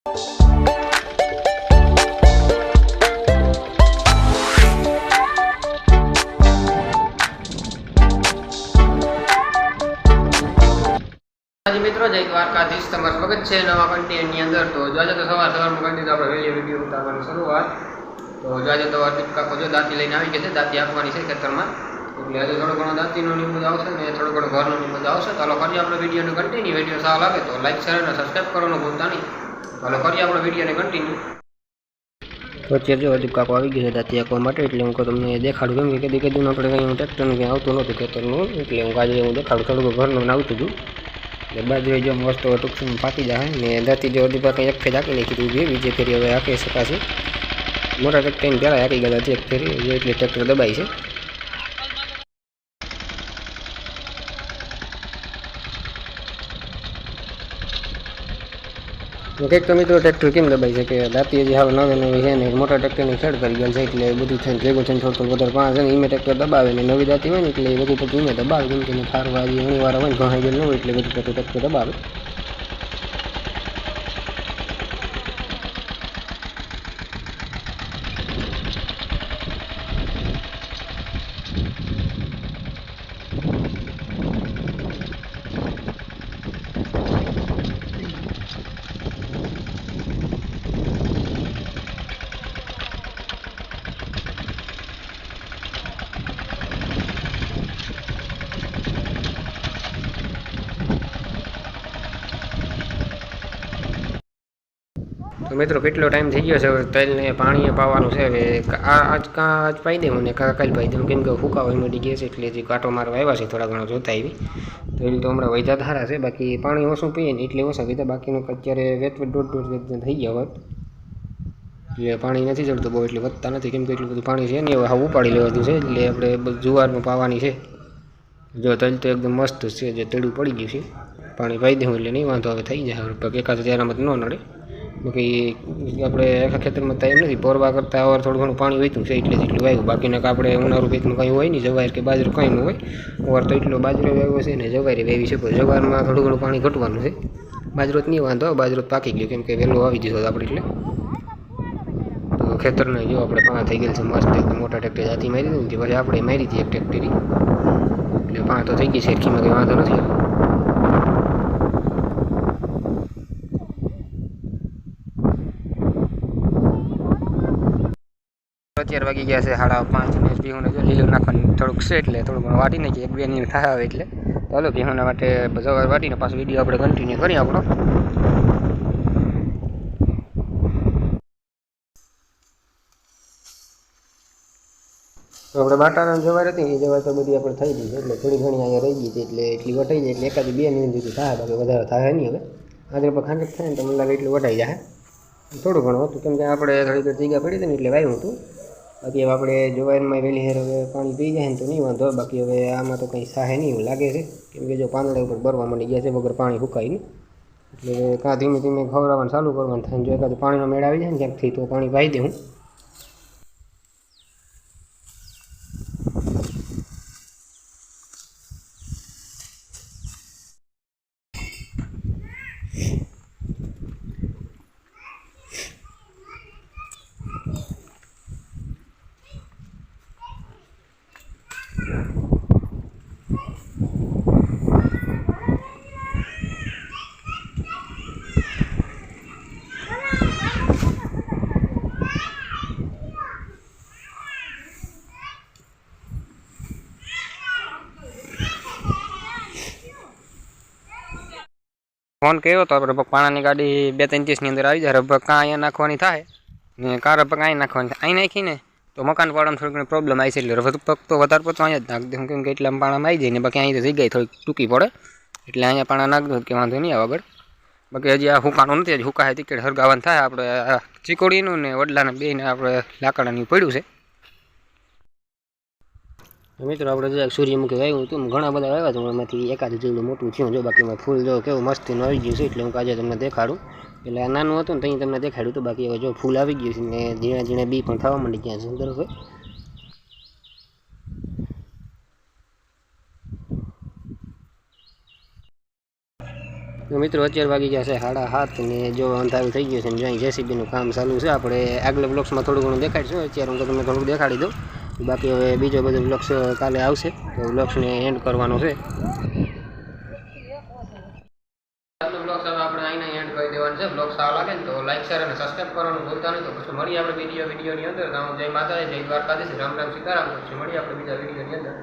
મિત્રો, જય દ્વારકાધીશ. તમારું સ્વાગત છે નવા કન્ટેન્ટની અંદર. તો જોજો તો સવાર સવારમાં દીધું આપણે વહેલી વીડિયો ઉતારવાની શરૂઆત. તો જોજો તો અર્પિત કાકો જો દાંતી લઈને આવી ગયા છે. દાંતી આપવાની છે ખેતરમાં. એટલે આજે થોડો ઘણો દાંતીનો નિમુદ આવશે ને થોડો ઘણો ઘરનો નિમુદ આવશે. ચાલો ફરી આપણે વિડીયોને કન્ટિન્યુ વીડિયો સારો લાગે તો લાઈક શેર અને સબસ્ક્રાઈબ કરવાનું ભૂલતા નહીં. ચાલો કરીએ આપણે વિડીયોને કન્ટિન્યુ તો અત્યારે જો કાકો આવી ગયા હતા ત્યાં કોઈ માટે? એટલે હું તમને દેખાડું કેમ કે કદી કદી આપણે કંઈ ટ્રેક્ટરનું કંઈ આવતું નહોતું ખેતરનું, એટલે હું આજે હું દેખાડું થોડુંક ઘરનું આવતું હતું. એટલે બાજુ જો મસ્ત ટૂંક સમયમાં પાકી જાય ને દાંતી જો અડધી કંઈ એક ફેર હાકી નાખી દીધી બીજી ફેરી હવે આપી શકાશે મોટા ટ્રેક્ટર પહેલાં આપી ગયા હતી એક ફેરી એટલે ટ્રેક્ટર દબાઈ છે. કંઈક તો મિત્રો ટ્રેક્ટર કેમ દબાઈ છે કે દાંતી હજી હવે નવે નવી છે ને મોટા ટ્રેક્ટરની ખેડ કરી ગયેલ છે એટલે બધું થઈને ભેગું થઈને થોડું થોડું વધારે પાણી છે ને ઈમે ટ્રેક્ટર દબાવે ને નવી દાંતી હોય ને એટલે એ બધું પછી ઈમે દબાવે. કેમ કે ફારવા હજી ઘણી વાર હોય ને ઘણા ગયેલ ન હોય એટલે બધું પછી ટ્રેક્ટર દબાવે. તો મિત્રો કેટલો ટાઈમ થઈ ગયો છે? હવે તેલને પાણીએ પાવાનું છે. હવે આજ કાં, આજ પાઈ દઉં ને કાં, કાલ પાઈ દઉં. કેમ કે ફૂકાવા મળી ગયા છે એટલે જે કાંટો મારવા આવ્યા છે, થોડા ઘણા જોતા આવી. તો એ તો હમણાં વૈધા સારા છે. બાકી પાણી ઓછું પીએ ને એટલે ઓછા પીતા બાકીનું અત્યારે વેત વેત, દોઢ દોઢ, વેત થઈ ગયા હોત એટલે પાણી નથી ચડતું બહુ, એટલે વધતા નથી. કેમ કે એટલું બધું પાણી છે ને હવે હા ઉપાડી લેવાતું છે. એટલે આપણે જુવારમાં પાવાની છે. જો તલ તો એકદમ મસ્ત છે. જે તળું પડી ગયું છે. પાણી પાઈ દઉં એટલે નહીં વાંધો. હવે થઈ જાય. હવે એકાદ ત્યારામાં ન નડે. બાકી આપણે આખા ખેતરમાં ટાઈમ નથી. પોરવા કરતાં અવાર થોડું ઘણું પાણી વહેતું છે, એટલે જેટલું વાવ્યું. બાકીના આપણે ઉનાળું પેકમાં કંઈ હોય નહીં જવાય કે બાજરો કંઈ ન હોય. અવાર તો એટલો બાજરો વાવ્યો છે ને જવારે વાવી છે, પણ જવારમાં થોડું ઘણું પાણી ઘટવાનું છે. બાજરો નહીં વાંધો બાજરો પાકી ગયો, કેમ કે વહેલો આવી જશો આપણે એટલે. તો ખેતરને જો આપણે પાણા થઈ ગયેલ છે મસ્ત, એકદમ મોટા ટ્રેક્ટર જાતી મારી દીધી પછી આપણે મારી હતી એક ટ્રેક્ટરી એટલે પાણા તો થઈ ગઈ શેરખીમાં કંઈ વાંધો નથી. અત્યારે વાગી ગયા છે, સાડા પાંચ ને ભીહોને જો લીલું નાખવાનું થોડુંક છે એટલે થોડું ઘણું વાટી નાખીએ. એક બે ની થાય આવે એટલે. ચાલો, ભીહોના માટે જવાર વાટીને પાછો વીડિયો આપણે કન્ટિન્યુ કરીએ આપણો. તો આપણે બાટાના જવાર હતી એ જવાર તો બધી આપણે થઈ ગઈ છે, એટલે થોડી ઘણી અહીંયા રહી ગઈ છે, એટલે એટલી વટાઈ જાય, એટલે એકાદી બે મિનિટ સુધી થાય, બાકી વધારે થાય નહીં હવે. આજે પણ ખાંડક થાય ને, તો મને લાગે એટલું વટાઈ જાય. થોડું ઘણું હતું, કેમ કે આપણે થોડી ઘણી જગ્યા પડી હતી ને, એટલે વાયું હતું. બાકી હવે આપણે જવારમાં વહેલી હેર હવે પાણી પી જાય ને તો નહીં વાંધો. બાકી હવે આમાં તો કંઈ સાહે નહીં એવું લાગે છે. કેમ કે જો પાંદડા ઉપર બરવા માંડી ગયા છે, વગર પાણી સુકાય નહીં એટલે કાં ધીમે ધીમે ખવડાવવાનું ચાલુ કરવાનું થાય જો એકાદ પાણીનો મેળ આવી જાય ને ક્યાંકથી તો પાણી પાઈ દઉં ફોન કર્યો તો આપણે પાણાની ગાડી બે ત્રણ દિવસની અંદર આવી જાય. રબક કાં અહીંયા નાખવાની થાય ને કાં રબક અહીં નાખવાની થાય. અહીં નાખીને તો મકાન પાડામાં થોડીક ઘણી પ્રોબ્લેમ આવી છે એટલે રબક તો વધારે પડતો અહીંયા જ નાખ દઉં કેમ કે એટલા પાણામાં આવી જાય ને બાકી અહીં જગ્યાએ થોડીક ટૂંકી પડે. એટલે અહીંયા પાણા નાખ દઉં કે વાંધો નહીં આવે આગળ. બાકી હજી આ હુકાણું નથી, હજી હુકાય ટિકિટ હરગાવાનું થાય. આપણે ચીકોડીનું ને વડલાને બેને આપણે લાકડાનું પડ્યું છે. મિત્રો, આપણે જો સૂર્યમુખી આવ્યું હતું ઘણા બધા આવ્યા હતા એમાંથી એકાદ જેટલું મોટું થયું, જો બાકીમાં ફૂલ જો કેવું મસ્તીનું આવી ગયું છે, એટલે હું આજે તમને દેખાડું. એટલે નાનું હતું ને ત્યાં તમને દેખાડ્યું હતું, બાકી હવે જો ફૂલ આવી ગયું છે, ને ઝીણા ઝીણા બી પણ થવા માંડી ગયા છે સુંદર મિત્રો, અત્યારે વાગી ગયા છે સાડા હાથ ને જો અંધારું થઈ ગયું છે જેસીબીનું કામ ચાલુ છે, આપણે આગલા બ્લોક્સમાં થોડું ઘણું દેખાડીશું, અત્યારે હું તમને થોડુંક દેખાડી દઉં. બાકી હવે બીજો બધો વ્લોગ્સ કાલે આવશે. તો વ્લોગ્સને એન્ડ કરવાનો છે. આજનો બ્લોગ હવે આપણે અહીંના એન્ડ કરી દેવાનો છે. બ્લોગ સારો લાગે ને તો લાઈક અને સબસ્ક્રાઈબ કરવાનું ભૂલતા નહીં. પછી મળીએ આપણે વીડિયો વિડીયોની અંદર. તો જય માતાજી, જય દ્વારકાધીશ. રામ રામ સીતારામ. પછી મળીએ આપણે બીજા વિડીયોની અંદર.